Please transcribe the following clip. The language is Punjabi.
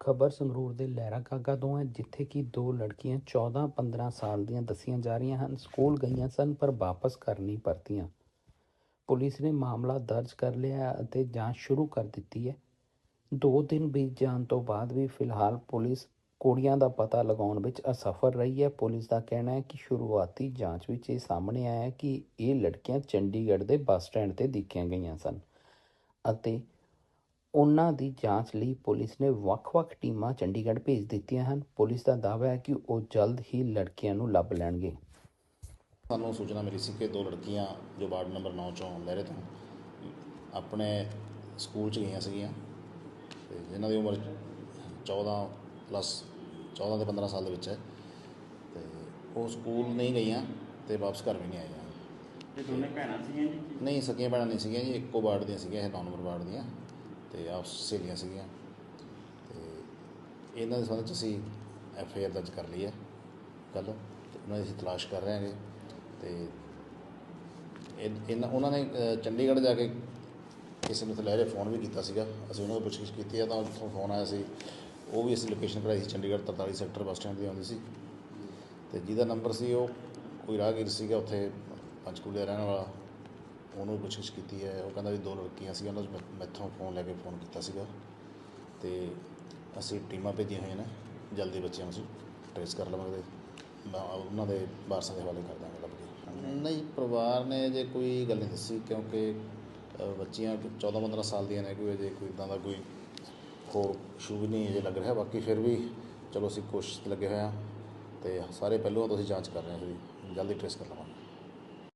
ਖਬਰ ਸੰਗਰੂਰ ਦੇ ਲਹਿਰਾ ਕਾਗਾ ਤੋਂ ਹੈ, ਜਿੱਥੇ ਕਿ ਦੋ ਲੜਕੀਆਂ 14-15 ਸਾਲ ਦੀਆਂ ਦੱਸੀਆਂ ਜਾ ਰਹੀਆਂ ਹਨ। ਸਕੂਲ ਗਈਆਂ ਸਨ, ਪਰ ਵਾਪਸ ਘਰ ਨਹੀਂ ਪਰਤੀਆਂ। ਪੁਲਿਸ ਨੇ ਮਾਮਲਾ ਦਰਜ ਕਰ ਲਿਆ ਅਤੇ ਜਾਂਚ ਸ਼ੁਰੂ ਕਰ ਦਿੱਤੀ ਹੈ। ਦੋ ਦਿਨ ਬੀਤ ਜਾਣ ਤੋਂ ਬਾਅਦ ਵੀ ਫਿਲਹਾਲ ਪੁਲਿਸ ਕੁੜੀਆਂ ਦਾ ਪਤਾ ਲਗਾਉਣ ਵਿੱਚ ਅਸਫਲ ਰਹੀ ਹੈ। ਪੁਲਿਸ ਦਾ ਕਹਿਣਾ ਹੈ ਕਿ ਸ਼ੁਰੂਆਤੀ ਜਾਂਚ ਵਿੱਚ ਇਹ ਸਾਹਮਣੇ ਆਇਆ ਕਿ ਇਹ ਲੜਕੀਆਂ ਚੰਡੀਗੜ੍ਹ ਦੇ ਬੱਸ ਸਟੈਂਡ ਤੇ ਦੇਖੀਆਂ ਗਈਆਂ ਸਨ ਅਤੇ ਉਹਨਾਂ ਦੀ ਜਾਂਚ ਲਈ ਪੁਲਿਸ ਨੇ ਵੱਖ-ਵੱਖ ਟੀਮਾਂ ਚੰਡੀਗੜ੍ਹ ਭੇਜ ਦਿੱਤੀਆਂ ਹਨ। ਪੁਲਿਸ ਦਾ ਦਾਅਵਾ ਹੈ ਕਿ ਉਹ ਜਲਦ ਹੀ ਲੜਕੀਆਂ ਨੂੰ ਲੱਭ ਲੈਣਗੇ। ਸਾਨੂੰ ਸੂਚਨਾ ਮਿਲੀ ਸੀ ਕਿ ਦੋ ਲੜਕੀਆਂ ਜੋ ਵਾਰਡ ਨੰਬਰ 9 ਚੋਂ ਲਹਿਰੇ ਤੋਂ ਆਪਣੇ ਸਕੂਲ ਚ ਗਈਆਂ ਸੀਗੀਆਂ ਤੇ ਜਿਨ੍ਹਾਂ ਦੀ ਉਮਰ 14 ਪਲੱਸ 14 ਤੇ 15 ਸਾਲ ਦੇ ਵਿੱਚ ਹੈ ਤੇ ਉਹ ਸਕੂਲ ਨਹੀਂ ਗਈਆਂ ਤੇ ਵਾਪਸ ਘਰ ਵੀ ਨਹੀਂ ਆਈਆਂ। ਇਹ ਦੋਨੇ ਭੈਣਾਂ ਸੀਗੀਆਂ ਜੀ? ਨਹੀਂ ਸਕੀਆਂ ਭੈਣਾਂ ਨਹੀਂ ਸੀਗੀਆਂ ਜੀ ਇੱਕੋ ਵਾਰਡ ਦੀਆਂ ਸੀਗੀਆਂ ਇਹ 9 ਨੰਬਰ ਵਾਰਡ ਦੀਆਂ। ਅਤੇ ਆਪਸ ਸਹੇਲੀਆਂ ਸੀਗੀਆਂ। ਅਤੇ ਇਹਨਾਂ ਦੇ ਸੰਬੰਧ 'ਚ ਅਸੀਂ ਐਫ ਆਈ ਆਰ ਦਰਜ ਕਰ ਲਈ ਹੈ ਕੱਲ੍ਹ। ਅਤੇ ਉਹਨਾਂ ਦੀ ਅਸੀਂ ਤਲਾਸ਼ ਕਰ ਰਹੇ ਹਾਂਗੇ। ਤੇ ਇਹ- ਇਹਨਾਂ ਉਹਨਾਂ ਨੇ ਚੰਡੀਗੜ੍ਹ ਜਾ ਕੇ ਕਿਸੇ ਨੂੰ ਲਹਿਰੇ ਫੋਨ ਵੀ ਕੀਤਾ ਸੀਗਾ। ਅਸੀਂ ਉਹਨਾਂ ਤੋਂ ਪੁੱਛਗਿੱਛ ਕੀਤੀ ਆ ਤਾਂ ਉੱਥੋਂ ਫੋਨ ਆਇਆ ਸੀ। ਉਹ ਵੀ ਅਸੀਂ ਲੋਕੇਸ਼ਨ ਕਢਾਈ ਸੀ ਚੰਡੀਗੜ੍ਹ 43 ਸੈਕਟਰ ਬੱਸ ਸਟੈਂਡ ਦੀ ਆਉਂਦੀ ਸੀ। ਤੇ ਜਿਹਦਾ ਨੰਬਰ ਸੀ ਉਹ ਕੋਈ ਰਾਹਗੀਰ ਸੀਗਾ, ਉੱਥੇ ਪੰਚਕੂਲੇ ਦਾ ਰਹਿਣ ਵਾਲਾ। ਉਹਨੂੰ ਵੀ ਪੁੱਛਗਿੱਛ ਕੀਤੀ ਹੈ। ਉਹ ਕਹਿੰਦਾ ਵੀ ਦੋ ਲੜਕੀਆਂ ਸੀਗੀਆਂ, ਉਹਨਾਂ ਨੂੰ ਮੈਂ- ਮੈਥੋਂ ਫੋਨ ਲੈ ਕੇ ਫੋਨ ਕੀਤਾ ਸੀਗਾ। ਅਤੇ ਅਸੀਂ ਟੀਮਾਂ ਭੇਜੀਆਂ ਹੋਈਆਂ ਨੇ, ਜਲਦੀ ਬੱਚਿਆਂ ਨੂੰ ਅਸੀਂ ਟ੍ਰੇਸ ਕਰ ਲਵਾਂਗੇ ਮੈਂ ਉਹਨਾਂ ਦੇ ਵਾਰਸਾਂ ਦੇ ਹਵਾਲੇ ਕਰ ਦਾਂਗੇ ਲੱਭ ਕੇ। ਨਹੀਂ, ਪਰਿਵਾਰ ਨੇ ਜੇ ਕੋਈ ਗੱਲ ਨਹੀਂ ਦੱਸੀ, ਕਿਉਂਕਿ ਬੱਚੀਆਂ 14 15 ਸਾਲ ਦੀਆਂ ਨੇ, ਕੋਈ ਅਜੇ ਕੋਈ ਇਦਾਂ ਦਾ ਕੋਈ ਹੋਰ ਇਸ਼ੂ ਵੀ ਨਹੀਂ ਅਜੇ ਲੱਗ ਰਿਹਾ। ਬਾਕੀ ਫਿਰ ਵੀ ਚਲੋ ਅਸੀਂ ਕੋਸ਼ਿਸ਼ ਲੱਗੇ ਹੋਏ ਹਾਂ ਤੇ ਸਾਰੇ ਪਹਿਲੂਆਂ ਤੋਂ ਅਸੀਂ ਜਾਂਚ ਕਰ ਰਹੇ ਹਾਂ ਜੀ ਜਲਦੀ ਟ੍ਰੇਸ ਕਰ ਲਵਾਂਗੇ।